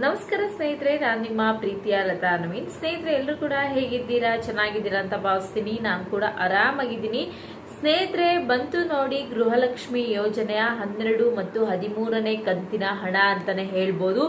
ನಮಸ್ಕಾರ ಸ್ನೇಹಿತರೆ, ನಾನು ನಿಮ್ಮ ಪ್ರೀತಿಯ ಲತಾ ನವೀನ್. ಸ್ನೇಹಿತರೆ, ಎಲ್ಲರೂ ಕೂಡ ಹೇಗಿದ್ದೀರಾ? ಚೆನ್ನಾಗಿದ್ದೀರಾ ಅಂತ ಭಾವಿಸ್ತೀನಿ. ನಾನು ಕೂಡ ಆರಾಮಾಗಿದ್ದೀನಿ. ಸ್ನೇಹಿತರೆ ಬಂತು ನೋಡಿ ಗೃಹಲಕ್ಷ್ಮಿ ಯೋಜನೆಯ ಹನ್ನೆರಡು ಮತ್ತು ಹದಿಮೂರನೇ ಕಂತಿನ ಹಣ ಅಂತಾನೆ ಹೇಳ್ಬೋದು.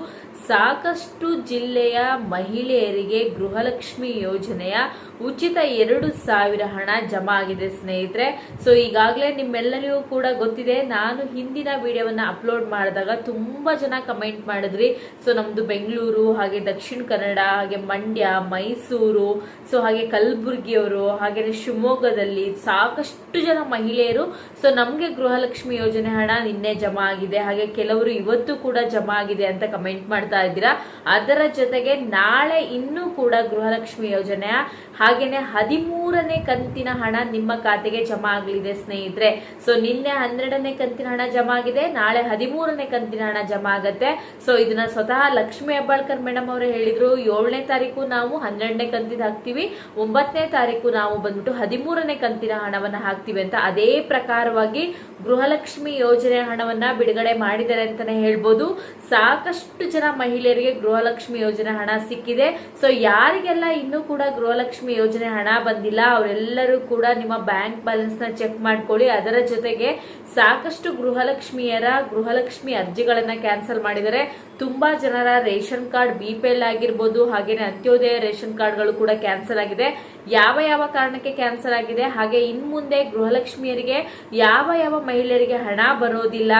ಸಾಕಷ್ಟು ಜಿಲ್ಲೆಯ ಮಹಿಳೆಯರಿಗೆ ಗೃಹಲಕ್ಷ್ಮಿ ಯೋಜನೆಯ ಉಚಿತ ಎರಡು ಸಾವಿರ ಹಣ ಜಮಾ ಆಗಿದೆ ಸ್ನೇಹಿತರೆ. ಸೊ ಈಗಾಗಲೇ ನಿಮ್ಮೆಲ್ಲರಿಗೂ ಕೂಡ ಗೊತ್ತಿದೆ. ನಾನು ಹಿಂದಿನ ವಿಡಿಯೋವನ್ನ ಅಪ್ಲೋಡ್ ಮಾಡಿದಾಗ ತುಂಬಾ ಜನ ಕಮೆಂಟ್ ಮಾಡಿದ್ರಿ. ಸೊ ನಮ್ದು ಬೆಂಗಳೂರು, ಹಾಗೆ ದಕ್ಷಿಣ ಕನ್ನಡ, ಹಾಗೆ ಮಂಡ್ಯ, ಮೈಸೂರು ಸೊ ಹಾಗೆ ಕಲಬುರಗಿಯವರು ಹಾಗೆ ಶಿವಮೊಗ್ಗದಲ್ಲಿ ಸಾಕಷ್ಟು ಜನ ಮಹಿಳೆಯರು. ಸೊ ನಮಗೆ ಗೃಹಲಕ್ಷ್ಮಿ ಯೋಜನೆ ಹಣ ನಿನ್ನೆ ಜಮಾ ಆಗಿದೆ. ಹಾಗೆ ಕೆಲವರು ಇವತ್ತು ಕೂಡ ಜಮಾ ಆಗಿದೆ ಅಂತ ಕಮೆಂಟ್ ಮಾಡ್ತಾ ಇದ್ದೀರಾ. ಅದರ ಜೊತೆಗೆ ನಾಳೆ ಇನ್ನೂ ಕೂಡ ಗೃಹಲಕ್ಷ್ಮಿ ಯೋಜನೆಯ ಹಾಗೇನೆ ಹದಿಮೂರನೇ ಕಂತಿನ ಹಣ ನಿಮ್ಮ ಖಾತೆಗೆ ಜಮಾ ಆಗಲಿದೆ ಸ್ನೇಹಿತರೆ. ಸೊ ನಿನ್ನೆ ಹನ್ನೆರಡನೇ ಕಂತಿನ ಹಣ ಜಮಾ ಆಗಿದೆ. ನಾಳೆ ಹದಿಮೂರನೇ ಕಂತಿನ ಹಣ ಜಮಾ ಆಗತ್ತೆ. ಸೊ ಇದನ್ನ ಸ್ವತಃ ಲಕ್ಷ್ಮಿ ಹೆಬ್ಬಾಳ್ಕರ್ ಮೇಡಮ್ ಅವರು ಹೇಳಿದ್ರು. ಏಳನೇ ತಾರೀಕು ನಾವು ಹನ್ನೆರಡನೇ ಕಂತಿನ ಹಾಕ್ತಿವಿ. ಒಂಬತ್ತನೇ ತಾರೀಕು ನಾವು ಬಂದ್ಬಿಟ್ಟು ಹದಿಮೂರನೇ ಕಂತಿನ ಹಣವನ್ನ ಹಾಕ್ತಿವಿ ಅಂತ ಅದೇ ಪ್ರಕಾರವಾಗಿ ಗೃಹಲಕ್ಷ್ಮಿ ಯೋಜನೆ ಹಣವನ್ನ ಬಿಡುಗಡೆ ಮಾಡಿದ್ದಾರೆ ಅಂತಾನೆ ಹೇಳ್ಬೋದು. ಸಾಕಷ್ಟು ಜನ ಮಹಿಳೆಯರಿಗೆ ಗೃಹಲಕ್ಷ್ಮಿ ಯೋಜನೆ ಹಣ ಸಿಕ್ಕಿದೆ. ಸೊ ಯಾರಿಗೆಲ್ಲ ಇನ್ನೂ ಕೂಡ ಗೃಹಲಕ್ಷ್ಮಿ ಯೋಜನೆ ಹಣ ಬಂದಿಲ್ಲ, ಅವರೆಲ್ಲರೂ ಕೂಡ ನಿಮ್ಮ ಬ್ಯಾಂಕ್ ಬ್ಯಾಲೆನ್ಸ್ನ ಚೆಕ್ ಮಾಡ್ಕೊಳ್ಳಿ. ಅದರ ಜೊತೆಗೆ ಸಾಕಷ್ಟು ಗೃಹಲಕ್ಷ್ಮಿಯರ, ಗೃಹಲಕ್ಷ್ಮಿ ಅರ್ಜಿಗಳನ್ನ ಕ್ಯಾನ್ಸಲ್ ಮಾಡಿದರೆ ತುಂಬಾ ಜನರ ration card B P L ಆಗಿರ್ಬೋದು, ಹಾಗೇನೆ ಅಂತ್ಯೋದಯ ರೇಷನ್ ಕಾರ್ಡ್ಗಳು ಕೂಡ ಕ್ಯಾನ್ಸಲ್ ಆಗಿದೆ. ಯಾವ ಯಾವ ಕಾರಣಕ್ಕೆ ಕ್ಯಾನ್ಸಲ್ ಆಗಿದೆ, ಹಾಗೆ ಇನ್ಮುಂದೆ ಗೃಹಲಕ್ಷ್ಮಿಯರಿಗೆ ಯಾವ ಯಾವ ಮಹಿಳೆಯರಿಗೆ ಹಣ ಬರೋದಿಲ್ಲ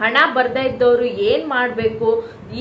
ಹಣ ಬರ್ದೇ ಇದ್ದವರು ಏನ್ ಮಾಡಬೇಕು?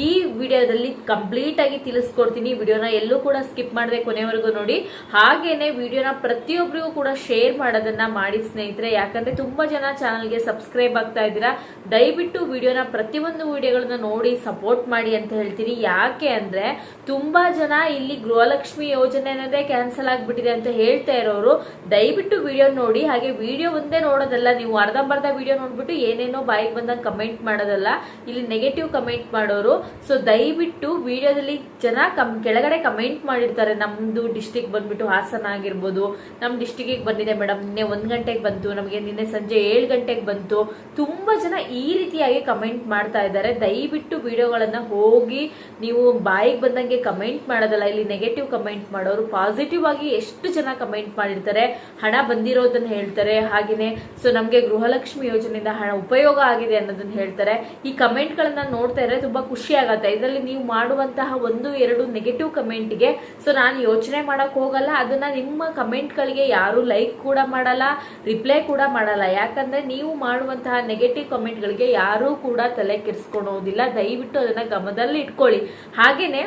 ಈ ವಿಡಿಯೋದಲ್ಲಿ ಕಂಪ್ಲೀಟ್ ಆಗಿ ತಿಳಿಸ್ಕೊಡ್ತೀನಿ. ವಿಡಿಯೋನ ಎಲ್ಲೂ ಕೂಡ ಸ್ಕಿಪ್ ಮಾಡದೆ ಕೊನೆವರೆಗೂ ನೋಡಿ. ಹಾಗೇನೆ ವಿಡಿಯೋನ ಪ್ರತಿಯೊಬ್ಬರಿಗೂ ಕೂಡ ಶೇರ್ ಮಾಡೋದನ್ನ ಮಾಡಿ ಸ್ನೇಹಿತರೆ. ಯಾಕಂದ್ರೆ ತುಂಬಾ ಜನ ಚಾನಲ್ಗೆ ಸಬ್ಸ್ಕ್ರೈಬ್ ಆಗ್ತಾ ಇದ್ದೀರಾ? ದಯವಿಟ್ಟು ವಿಡಿಯೋನ ಪ್ರತಿಯೊಂದು ವಿಡಿಯೋಗಳನ್ನ ನೋಡಿ ಸಪೋರ್ಟ್ ಮಾಡಿ ಅಂತ ಹೇಳ್ತೀನಿ. ಯಾಕೆ ಅಂದ್ರೆ ತುಂಬಾ ಜನ ಇಲ್ಲಿ ಗೃಹಲಕ್ಷ್ಮಿ ಯೋಜನೆ ಅನ್ನೋದೇ ಕ್ಯಾನ್ಸಲ್ ಆಗ್ಬಿಟ್ಟಿದೆ ಅಂತ ಹೇಳ್ತಾ ಇರೋರು. ದಯವಿಟ್ಟು ವಿಡಿಯೋ ನೋಡಿ. ಹಾಗೆ ವಿಡಿಯೋ ಒಂದೇ ನೋಡೋದಲ್ಲ, ನೀವು ಅರ್ಧಂಬರ್ಧ ವಿಡಿಯೋ ನೋಡ್ಬಿಟ್ಟು ಏನೇನೋ ಬಾಯಿಗೆ ಬಂದಂಗೆ ಕಮೆಂಟ್ ಮಾಡೋದಲ್ಲ. ಇಲ್ಲಿ ನೆಗೆಟಿವ್ ಕಮೆಂಟ್ ಮಾಡೋರು. ಸೊ ದಯವಿಟ್ಟು ವಿಡಿಯೋದಲ್ಲಿ ಜನ ಕಮ್, ಕೆಳಗಡೆ ಕಮೆಂಟ್ ಮಾಡಿರ್ತಾರೆ. ನಮ್ದು ಡಿಸ್ಟಿಕ್ ಬಂದ್ಬಿಟ್ಟು ಹಾಸನ ಆಗಿರ್ಬೋದು. ನಮ್ಮ ಡಿಸ್ಟಿಕ್ ಬಂದಿದೆ ಮೇಡಮ್ ನಿನ್ನೆ ಒಂದ್ ಗಂಟೆಗೆ ಬಂತು. ನಮಗೆ ನಿನ್ನೆ ಸಂಜೆ ಏಳು ಗಂಟೆಗೆ ಬಂತು. ತುಂಬಾ ಜನ ಈ ರೀತಿಯಾಗಿ ಕಮೆಂಟ್ ಮಾಡ್ತಾ ಇದ್ದಾರೆ. ದಯವಿಟ್ಟು ವಿಡಿಯೋಗಳನ್ನ ಹೋಗಿ ನೀವು ಬಾಯಿಗೆ ಬಂದಂಗೆ ಕಮೆಂಟ್ ಮಾಡೋದಲ್ಲ. ಇಲ್ಲಿ ನೆಗೆಟಿವ್ ಕಮೆಂಟ್ ಮಾಡೋರು. ಪಾಸಿಟಿವ್ ಆಗಿ ಎಷ್ಟು ಜನ ಕಮೆಂಟ್ ಮಾಡಿರ್ತಾರೆ. ಹಣ ಬಂದಿರೋದನ್ನ ಹೇಳ್ತಾರೆ. ಹಾಗೇನೆ ಸೊ ನಮಗೆ ಗೃಹಲಕ್ಷ್ಮಿ ಯೋಜನೆಯಿಂದ ಹಣ ಉಪಯೋಗ ಆಗಿದೆ ಅನ್ನೋದನ್ನ ಹೇಳ್ತಾರೆ. ಈ ಕಮೆಂಟ್ ಗಳನ್ನ ನೋಡ್ತಾ ಇದ್ರೆ ತುಂಬಾ ಖುಷಿ ಆಗತ್ತೆ. ಇದರಲ್ಲಿ ನೀವು ಮಾಡುವಂತಹ ಒಂದು, ಎರಡು ನೆಗೆಟಿವ್ ಕಮೆಂಟ್ಗೆ ಸೊ ನಾನು ಯೋಚನೆ ಮಾಡಕ್ ಹೋಗಲ್ಲ. ಅದನ್ನ ನಿಮ್ಮ ಕಮೆಂಟ್ ಗಳಿಗೆ ಯಾರು ಲೈಕ್ ಕೂಡ ಮಾಡಲ್ಲ ರಿಪ್ಲೈ ಕೂಡ ಮಾಡಲ್ಲ. ಯಾಕಂದ್ರೆ ನೀವು ಮಾಡುವಂತಹ ನೆಗೆಟಿವ್ ಕಮೆಂಟ್ ಗಳಿಗೆ ಯಾರೂ ಕೂಡ ತಲೆ ಕೆಡಿಸ್ಕೊಳೋದಿಲ್ಲ. ದಯವಿಟ್ಟು ಅದನ್ನ ಗಮನದಲ್ಲಿ ಇಟ್ಕೊಳ್ಳಿ ಹಾಗೇನೆ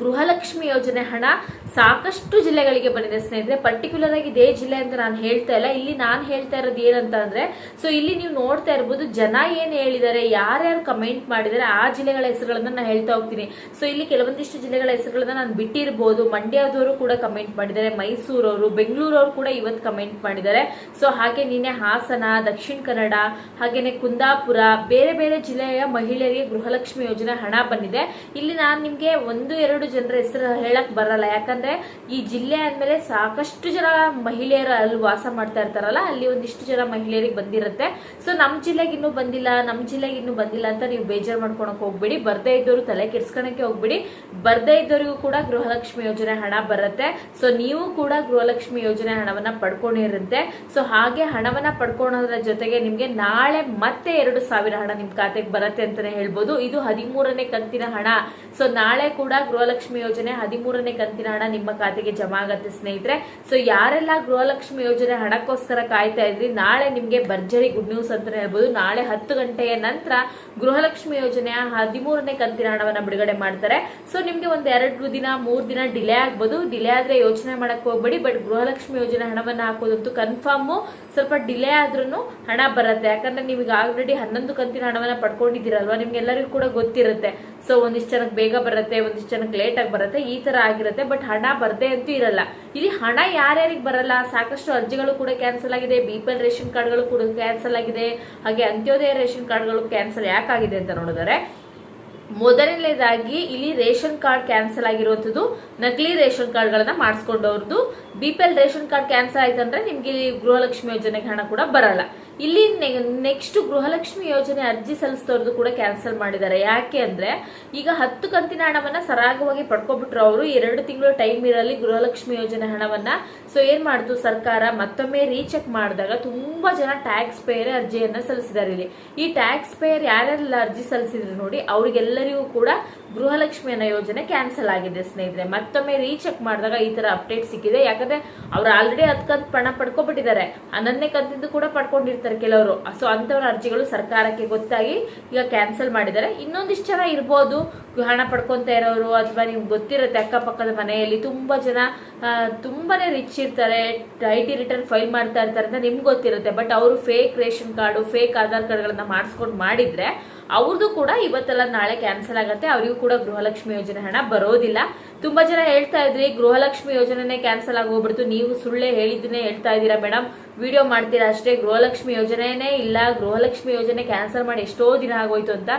ಗೃಹಲಕ್ಷ್ಮಿ ಯೋಜನೆ ಹಣ ಸಾಕಷ್ಟು ಜಿಲ್ಲೆಗಳಿಗೆ ಬಂದಿದೆ. ಸ್ನೇಹಿತರೆ ಪರ್ಟಿಕ್ಯುಲರ್ ಆಗಿ ಇದೇ ಜಿಲ್ಲೆ ಅಂತ ನಾನು ಹೇಳ್ತಾ ಇಲ್ಲ. ಇಲ್ಲಿ ನಾನು ಹೇಳ್ತಾ ಇರೋದು ಏನಂತ ಅಂದ್ರೆ ಸೊ ಇಲ್ಲಿ ನೀವು ನೋಡ್ತಾ ಇರ್ಬೋದು, ಜನ ಏನ್ ಹೇಳಿದ್ದಾರೆ, ಯಾರ್ಯಾರು ಕಮೆಂಟ್ ಮಾಡಿದ್ದಾರೆ, ಆ ಜಿಲ್ಲೆಗಳ ಹೆಸರುಗಳನ್ನ ನಾನು ಹೇಳ್ತಾ ಹೋಗ್ತೀನಿ. ಸೊ ಇಲ್ಲಿ ಕೆಲವೊಂದಿಷ್ಟು ಜಿಲ್ಲೆಗಳ ಹೆಸರುಗಳನ್ನ ನಾನು ಬಿಟ್ಟಿರ್ಬೋದು. ಮಂಡ್ಯದವರು ಕೂಡ ಕಮೆಂಟ್ ಮಾಡಿದ್ದಾರೆ, ಮೈಸೂರವರು, ಬೆಂಗಳೂರವರು ಕೂಡ ಇವತ್ತು ಕಮೆಂಟ್ ಮಾಡಿದ್ದಾರೆ. ಸೊ ಹಾಗೆ ನಿನ್ನೆ ಹಾಸನ, ದಕ್ಷಿಣ ಕನ್ನಡ, ಹಾಗೇನೆ ಕುಂದಾಪುರ, ಬೇರೆ ಬೇರೆ ಜಿಲ್ಲೆಯ ಮಹಿಳೆಯರಿಗೆ ಗೃಹಲಕ್ಷ್ಮಿ ಯೋಜನೆ ಹಣ ಬಂದಿದೆ. ಇಲ್ಲಿ ನಾನು ನಿಮಗೆ ಒಂದು, ಎರಡು ಜನರ ಹೆಸರು ಹೇಳಕ್ ಬರಲ್ಲ. ಯಾಕಂದ್ರೆ ಈ ಜಿಲ್ಲೆ ಆದ್ಮೇಲೆ ಸಾಕಷ್ಟು ಜನ ಮಹಿಳೆಯರು ಅಲ್ಲಿ ವಾಸ ಮಾಡ್ತಾ ಇರ್ತಾರಲ್ಲ, ಅಲ್ಲಿ ಒಂದಿಷ್ಟು ಜನ ಮಹಿಳೆಯರಿಗೆ ಬಂದಿರುತ್ತೆ. ಸೊ ನಮ್ ಜಿಲ್ಲೆಗೆ ಇನ್ನೂ ಬಂದಿಲ್ಲ, ನಮ್ ಜಿಲ್ಲೆಗೆ ಇನ್ನೂ ಬಂದಿಲ್ಲ ಅಂತ ನೀವು ಬೇಜಾರು ಮಾಡ್ಕೊಳಕ್ ಹೋಗ್ಬೇಡಿ. ಬರ್ದೇ ಇದ್ದವರು ತಲೆ ಕೆಡ್ಸ್ಕೊಳಕ್ಕೆ ಹೋಗ್ಬೇಡಿ. ಬರ್ದೇ ಇದ್ದವರಿಗೂ ಕೂಡ ಗೃಹಲಕ್ಷ್ಮಿ ಯೋಜನೆ ಹಣ ಬರುತ್ತೆ. ಸೊ ನೀವು ಕೂಡ ಗೃಹಲಕ್ಷ್ಮಿ ಯೋಜನೆ ಹಣವನ್ನ ಪಡ್ಕೊಂಡಿರುತ್ತೆ. ಸೊ ಹಾಗೆ ಹಣವನ್ನ ಪಡ್ಕೊಳೋದ್ರ ಜೊತೆಗೆ ನಿಮ್ಗೆ ನಾಳೆ ಮತ್ತೆ ಎರಡು ಸಾವಿರ ಹಣ ನಿಮ್ ಖಾತೆಗೆ ಬರುತ್ತೆ ಅಂತಾನೆ ಹೇಳ್ಬೋದು. ಇದು ಹದಿಮೂರನೇ ಕಂತಿನ ಹಣ. ಸೊ ನಾಳೆ ಕೂಡ ಗೃಹಲಕ್ಷ್ಮಿ ಯೋಜನೆ ಹದಿಮೂರನೇ ಕಂತಿನ ಹಣ ನಿಮ್ಮ ಖಾತೆಗೆ ಜಮಾ ಆಗತ್ತೆ ಸ್ನೇಹಿತರೆ. ಸೊ ಯಾರೆಲ್ಲ ಗೃಹಲಕ್ಷ್ಮಿ ಯೋಜನೆ ಹಣಕ್ಕೋಸ್ಕರ ಕಾಯ್ತಾ ಇದ್ರಿ, ನಾಳೆ ನಿಮ್ಗೆ ಭರ್ಜರಿ ಗುಡ್ ನ್ಯೂಸ್ ಅಂತ ಹೇಳ್ಬೋದು. ನಾಳೆ ಹತ್ತು ಗಂಟೆಯ ನಂತರ ಗೃಹಲಕ್ಷ್ಮಿ ಯೋಜನೆಯ ಹದಿಮೂರನೇ ಕಂತಿನ ಹಣವನ್ನ ಬಿಡುಗಡೆ ಮಾಡ್ತಾರೆ. ಸೊ ನಿಮ್ಗೆ ಒಂದ್ ಎರಡು ದಿನ, ಮೂರ್ ದಿನ ಡಿಲೇ ಆಗ್ಬೋದು. ಡಿಲೇ ಆದ್ರೆ ಯೋಚನೆ ಮಾಡಕ್ ಹೋಗ್ಬೇಡಿ ಬಟ್ ಗೃಹಲಕ್ಷ್ಮಿ ಯೋಜನೆ ಹಣವನ್ನ ಹಾಕೋದಂತೂ ಕನ್ಫರ್ಮ್ ಸ್ವಲ್ಪ ಡಿಲೇ ಆದ್ರೂ ಹಣ ಬರುತ್ತೆ. ಯಾಕಂದ್ರೆ ನೀವು ಈಗ ಆಲ್ರೆಡಿ ಹನ್ನೊಂದು ಕಂತಿನ ಹಣವನ್ನ ಪಡ್ಕೊಂಡಿದ್ದೀರಲ್ವಾ? ನಿಮ್ಗೆಲ್ಲರಿಗೂ ಕೂಡ ಗೊತ್ತಿರುತ್ತೆ. ಸೊ ಒಂದಿಷ್ಟು ಜನಕ್ಕೆ ಬೇಗ ಬರುತ್ತೆ, ಒಂದಿಷ್ಟು ಜನಕ್ಕೆ ಲೇಟ್ ಆಗಿ ಬರುತ್ತೆ, ಈ ತರ ಆಗಿರುತ್ತೆ ಬಟ್ ಹಣ ಬರದೆ ಅಂತೂ ಇರಲ್ಲ. ಇಲ್ಲಿ ಹಣ ಯಾರ್ಯಾರಿಗೆ ಬರಲ್ಲ, ಸಾಕಷ್ಟು ಅರ್ಜಿಗಳು ಕೂಡ ಕ್ಯಾನ್ಸಲ್ ಆಗಿದೆ ಬಿ ಪಿ ಎಲ್ ರೇಷನ್ ಕಾರ್ಡ್ಗಳು ಕೂಡ ಕ್ಯಾನ್ಸಲ್ ಆಗಿದೆ, ಹಾಗೆ ಅಂತ್ಯೋದಯ ರೇಷನ್ ಕಾರ್ಡ್ಗಳು ಕ್ಯಾನ್ಸಲ್ ಯಾಕಾಗಿದೆ ಅಂತ ನೋಡಿದರೆ, ಮೊದಲನೇದಾಗಿ ಇಲ್ಲಿ ರೇಷನ್ ಕಾರ್ಡ್ ಕ್ಯಾನ್ಸಲ್ ಆಗಿರುವಂತದ್ದು ನಕಲಿ ರೇಷನ್ ಕಾರ್ಡ್ ಗಳನ್ನ ಮಾಡಿಸ್ಕೊಂಡವ್ರದ್ದು B P ration card cancel ಆಯ್ತಂದ್ರೆ ನಿಮ್ಗೆ ಗೃಹಲಕ್ಷ್ಮಿ ಯೋಜನೆಗೆ ಹಣ ಕೂಡ ಬರಲ್ಲ. ಇಲ್ಲಿ ನೆಕ್ಸ್ಟ್ ಗೃಹಲಕ್ಷ್ಮಿ ಯೋಜನೆ ಅರ್ಜಿ ಸಲ್ಲಿಸಿದವ್ರದ್ದು ಕೂಡ ಕ್ಯಾನ್ಸಲ್ ಮಾಡಿದ್ದಾರೆ. ಯಾಕೆ ಅಂದ್ರೆ, ಈಗ ಹತ್ತು ಕಂತಿನ ಹಣವನ್ನ ಸರಾಗವಾಗಿ ಪಡ್ಕೊಬಿಟ್ರು ಅವರು. ಎರಡು ತಿಂಗಳು ಟೈಮ್ ಇರಲಿ ಗೃಹಲಕ್ಷ್ಮಿ ಯೋಜನೆ ಹಣವನ್ನ. ಸೊ ಏನ್ ಮಾಡ್ತು ಸರ್ಕಾರ? ಮತ್ತೊಮ್ಮೆ ರೀಚೆಕ್ ಮಾಡಿದಾಗ ತುಂಬಾ ಜನ ಟ್ಯಾಕ್ಸ್ ಪೇಯರ್ ಅರ್ಜಿಯನ್ನ ಸಲ್ಲಿಸಿದ್ದಾರೆ ಇಲ್ಲಿ. ಈ ಟ್ಯಾಕ್ಸ್ ಪೇಯರ್ ಯಾರೆಲ್ಲ ಅರ್ಜಿ ಸಲ್ಲಿಸಿದ್ರು ನೋಡಿ, ಅವ್ರಿಗೆಲ್ಲರಿಗೂ ಕೂಡ ಗೃಹಲಕ್ಷ್ಮಿ ಅನ್ನೋ ಯೋಜನೆ ಕ್ಯಾನ್ಸಲ್ ಆಗಿದೆ ಸ್ನೇಹಿತರೆ. ಮತ್ತೊಮ್ಮೆ ರೀಚೆಕ್ ಮಾಡಿದಾಗ ಈ ತರ ಅಪ್ಡೇಟ್ ಸಿಕ್ಕಿದೆ. ಯಾಕಂದ್ರೆ ಅವ್ರು ಆಲ್ರೆಡಿ ಹತ್ತು ಕಂತು ಪಣ ಪಡ್ಕೊಬಿಟ್ಟಿದ್ದಾರೆ. ಹನ್ನೊಂದನೇ ಕಂತಿದ್ದು ಕೂಡ ಪಡ್ಕೊಂಡಿರ್ತಾರೆ ಕೆಲವರು. ಸೊ ಅಂತವ್ರ ಅರ್ಜಿಗಳು ಸರ್ಕಾರಕ್ಕೆ ಗೊತ್ತಾಗಿ ಈಗ ಕ್ಯಾನ್ಸಲ್ ಮಾಡಿದ್ದಾರೆ. ಇನ್ನೊಂದಿಷ್ಟು ಜನ ಇರ್ಬೋದು. ಹಣ ಪಡ್ಕೊಂತ ಇರೋರು ಅಥವಾ ನಿಮ್ಗೆ ಗೊತ್ತಿರುತ್ತೆ ಅಕ್ಕಪಕ್ಕದ ಮನೆಯಲ್ಲಿ ತುಂಬಾ ಜನ ತುಂಬಾನೇ ರಿಚ್ ಇರ್ತಾರೆ. ಐ ಟಿ ರಿಟರ್ನ್ ಫೈಲ್ ಮಾಡ್ತಾ ಇರ್ತಾರೆ ಅಂತ ನಿಮ್ಗೆ ಗೊತ್ತಿರುತ್ತೆ. ಬಟ್ ಅವರು fake ration card fake Aadhaar ಕಾರ್ಡ್ಗಳನ್ನ ಮಾಡಿಸ್ಕೊಂಡು ಮಾಡಿದ್ರೆ ಅವ್ರದ್ದು ಕೂಡ ಇವತ್ತೆಲ್ಲ ನಾಳೆ ಕ್ಯಾನ್ಸಲ್ ಆಗುತ್ತೆ, ಅವರಿಗೂ ಕೂಡ ಗೃಹಲಕ್ಷ್ಮಿ ಯೋಜನೆ ಹಣ ಬರೋದಿಲ್ಲ. ತುಂಬಾ ಜನ ಹೇಳ್ತಾ ಇದ್ರಿ, ಗೃಹಲಕ್ಷ್ಮಿ ಯೋಜನೆನೇ ಕ್ಯಾನ್ಸಲ್ ಆಗೋಗ್ಬಿಡ್ತು, ನೀವು ಸುಳ್ಳೆ ಹೇಳಿದ್ದನ್ನೇ ಹೇಳ್ತಾ ಇದ್ದೀರಾ ಮೇಡಮ್ ವಿಡಿಯೋ ಮಾಡ್ತೀರಾ ಅಷ್ಟೇ, ಗೃಹಲಕ್ಷ್ಮಿ ಯೋಜನೆನೇ ಇಲ್ಲ, ಗೃಹಲಕ್ಷ್ಮಿ ಯೋಜನೆ ಕ್ಯಾನ್ಸಲ್ ಮಾಡಿ ಎಷ್ಟೋ ದಿನ ಆಗೋಯ್ತು ಅಂತ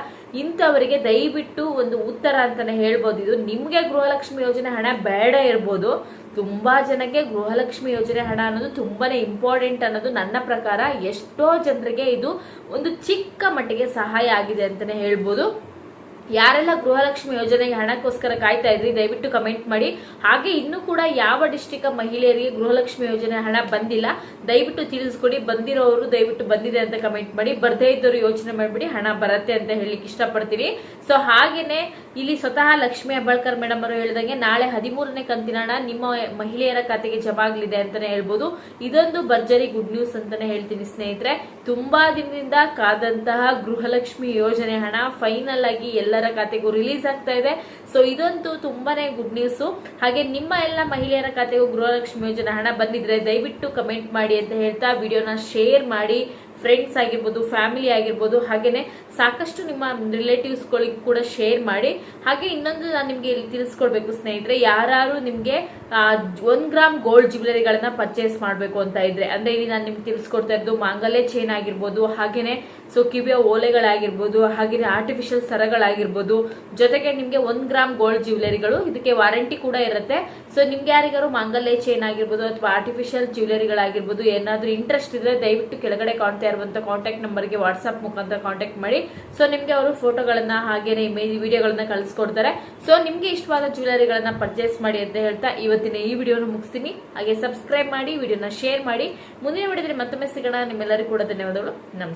ಇಂಥವರಿಗೆ ದಯವಿಟ್ಟು ಒಂದು ಉತ್ತರ ಅಂತಾನೆ ಹೇಳ್ಬೋದು. ಇದು ನಿಮ್ಗೆ ಗೃಹಲಕ್ಷ್ಮಿ ಯೋಜನೆ ಹಣ ಬೇಡ ಇರ್ಬೋದು. ತುಂಬಾ ಜನಕ್ಕೆ ಗೃಹಲಕ್ಷ್ಮಿ ಯೋಜನೆ ಹಣ ಅನ್ನೋದು ತುಂಬಾನೇ ಇಂಪಾರ್ಟೆಂಟ್ ಅನ್ನೋದು ನನ್ನ ಪ್ರಕಾರ ಎಷ್ಟೋ ಜನರಿಗೆ ಇದು ಒಂದು ಚಿಕ್ಕ ಮಟ್ಟಿಗೆ ಸಹಾಯ ಆಗಿದೆ ಅಂತಾನೆ ಹೇಳ್ಬೋದು. ಯಾರೆಲ್ಲ ಗೃಹಲಕ್ಷ್ಮಿ ಯೋಜನೆಗೆ ಹಣಕ್ಕೋಸ್ಕರ ಕಾಯ್ತಾ ಇದ್ರಿ, ದಯವಿಟ್ಟು ಕಮೆಂಟ್ ಮಾಡಿ. ಹಾಗೆ ಇನ್ನು ಕೂಡ ಯಾವ ಡಿಸ್ಟಿಕ್ ಮಹಿಳೆಯರಿಗೆ ಗೃಹಲಕ್ಷ್ಮಿ ಯೋಜನೆ ಹಣ ಬಂದಿಲ್ಲ, ದಯವಿಟ್ಟು ತಿಳಿಸ್ಕೊಡಿ. ಬಂದಿರೋರು ದಯವಿಟ್ಟು ಬಂದಿದೆ ಅಂತ ಕಮೆಂಟ್ ಮಾಡಿ. ಬರ್ದೇ ಇದ್ದವರು ಯೋಚನೆ ಮಾಡಿಬಿಡಿ, ಹಣ ಬರುತ್ತೆ ಅಂತ ಹೇಳಲಿಕ್ಕೆ ಇಷ್ಟಪಡ್ತೀವಿ. ಸೊ ಹಾಗೇನೆ ಇಲ್ಲಿ ಸ್ವತಃ ಲಕ್ಷ್ಮಿ ಹೆಬ್ಬಾಳ್ಕರ್ ಮೇಡಮ್ ಅವರು ಹೇಳಿದಂಗೆ ನಾಳೆ ಹದಿಮೂರನೇ ಕಂತಿನ ಹಣ ನಿಮ್ಮ ಮಹಿಳೆಯರ ಖಾತೆಗೆ ಜಮಾ ಆಗಲಿದೆ ಅಂತಾನೆ ಹೇಳ್ಬೋದು. ಇದೊಂದು ಭರ್ಜರಿ ಗುಡ್ ನ್ಯೂಸ್ ಅಂತಾನೆ ಹೇಳ್ತೀನಿ ಸ್ನೇಹಿತರೆ. ತುಂಬಾ ದಿನದಿಂದ ಕಾದಂತಹ ಗೃಹಲಕ್ಷ್ಮಿ ಯೋಜನೆ ಹಣ ಫೈನಲ್ ಆಗಿ ಎಲ್ಲರ ಖಾತೆಗೂ ರಿಲೀಸ್ ಆಗ್ತಾ ಇದೆ. ಸೊ ಇದಂತೂ ತುಂಬಾನೇ ಗುಡ್ ನ್ಯೂಸ್ ಹಾಗೆ ನಿಮ್ಮ ಎಲ್ಲ ಮಹಿಳೆಯರ ಖಾತೆಗೂ ಗೃಹಲಕ್ಷ್ಮಿ ಯೋಜನೆ ಹಣ ಬಂದಿದ್ರೆ ದಯವಿಟ್ಟು ಕಮೆಂಟ್ ಮಾಡಿ ಅಂತ ಹೇಳ್ತಾ ವಿಡಿಯೋನ ಶೇರ್ ಮಾಡಿ. ಫ್ರೆಂಡ್ಸ್ ಆಗಿರ್ಬೋದು ಫ್ಯಾಮಿಲಿ ಆಗಿರ್ಬೋದು ಹಾಗೆಯೇ ಸಾಕಷ್ಟು ನಿಮ್ಮ ರಿಲೇಟಿವ್ಸ್ಗಳಿಗೆ ಕೂಡ ಶೇರ್ ಮಾಡಿ. ಹಾಗೆ ಇನ್ನೊಂದು ನಾನು ನಿಮಗೆ ಇಲ್ಲಿ ತಿಳಿಸ್ಕೊಡ್ಬೇಕು ಸ್ನೇಹಿತರೆ ಯಾರು ನಿಮಗೆ ಒಂದು ಗ್ರಾಮ್ ಗೋಲ್ಡ್ ಜ್ಯುವೆಲರಿಗಳನ್ನ ಪರ್ಚೇಸ್ ಮಾಡಬೇಕು ಅಂತ ಇದ್ರೆ, ಅಂದ್ರೆ ಇಲ್ಲಿ ನಾನು ನಿಮ್ಗೆ ತಿಳಿಸ್ಕೊಡ್ತಾ ಇರೋದು ಮಾಂಗಲ್ಯ ಚೈನ್ ಆಗಿರ್ಬೋದು, ಹಾಗೇನೆ ಸೊ ಕಿವಿಯ ಓಲೆಗಳಾಗಿರ್ಬೋದು ಹಾಗೆ ಆರ್ಟಿಫಿಷಿಯಲ್ ಸರಗಳಾಗಿರ್ಬೋದು, ಜೊತೆಗೆ ನಿಮಗೆ ಒಂದು ಗ್ರಾಮ್ ಗೋಲ್ಡ್ ಜ್ಯುವೆಲರಿಗಳು ಇದಕ್ಕೆ ವಾರಂಟಿ ಕೂಡ ಇರುತ್ತೆ. ಸೊ ನಿಮ್ಗೆ ಯಾರಿಗಾರು ಮಾಂಗಲ್ಯ ಚೈನ್ ಆಗಿರ್ಬೋದು ಅಥವಾ ಆರ್ಟಿಫಿಷಿಯಲ್ ಜ್ಯುವೆಲರಿಗಳಾಗಿರ್ಬೋದು ಏನಾದರೂ ಇಂಟ್ರೆಸ್ಟ್ ಇದ್ರೆ ದಯವಿಟ್ಟು ಕೆಳಗಡೆ ಕಾಣ್ತಾ ಇರುವಂತ ಕಾಂಟ್ಯಾಕ್ಟ್ ನಂಬರ್ಗೆ ವಾಟ್ಸ್ಆಪ್ ಮುಖಾಂತರ ಕಾಂಟ್ಯಾಕ್ಟ್ ಮಾಡಿ. ಸೊ ನಿಮಗೆ ಅವರು ಫೋಟೋಗಳನ್ನ ಹಾಗೇನೆ ಇಮೇಜ್ ವಿಡಿಯೋಗಳನ್ನ ಕಳಿಸ್ಕೊಡ್ತಾರೆ. ಸೊ ನಿಮಗೆ ಇಷ್ಟವಾದ ಜ್ಯುವೆಲರಿಗಳನ್ನ ಪರ್ಚೇಸ್ ಮಾಡಿ ಅಂತ ಹೇಳ್ತಾ ಇವತ್ತಿನ ಈ ವಿಡಿಯೋನ ಮುಗಿಸ್ತೀನಿ. ಹಾಗೆ ಸಬ್ಸ್ಕ್ರೈಬ್ ಮಾಡಿ, ವಿಡಿಯೋನ ಶೇರ್ ಮಾಡಿ. ಮುಂದಿನ ವಿಡಿಯೋದಲ್ಲಿ ಮತ್ತೊಮ್ಮೆ ಸಿಗೋಣ. ನಿಮ್ಮೆಲ್ಲರಿಗೂ ಕೂಡ ಧನ್ಯವಾದಗಳು. ನಮಸ್ಕಾರ.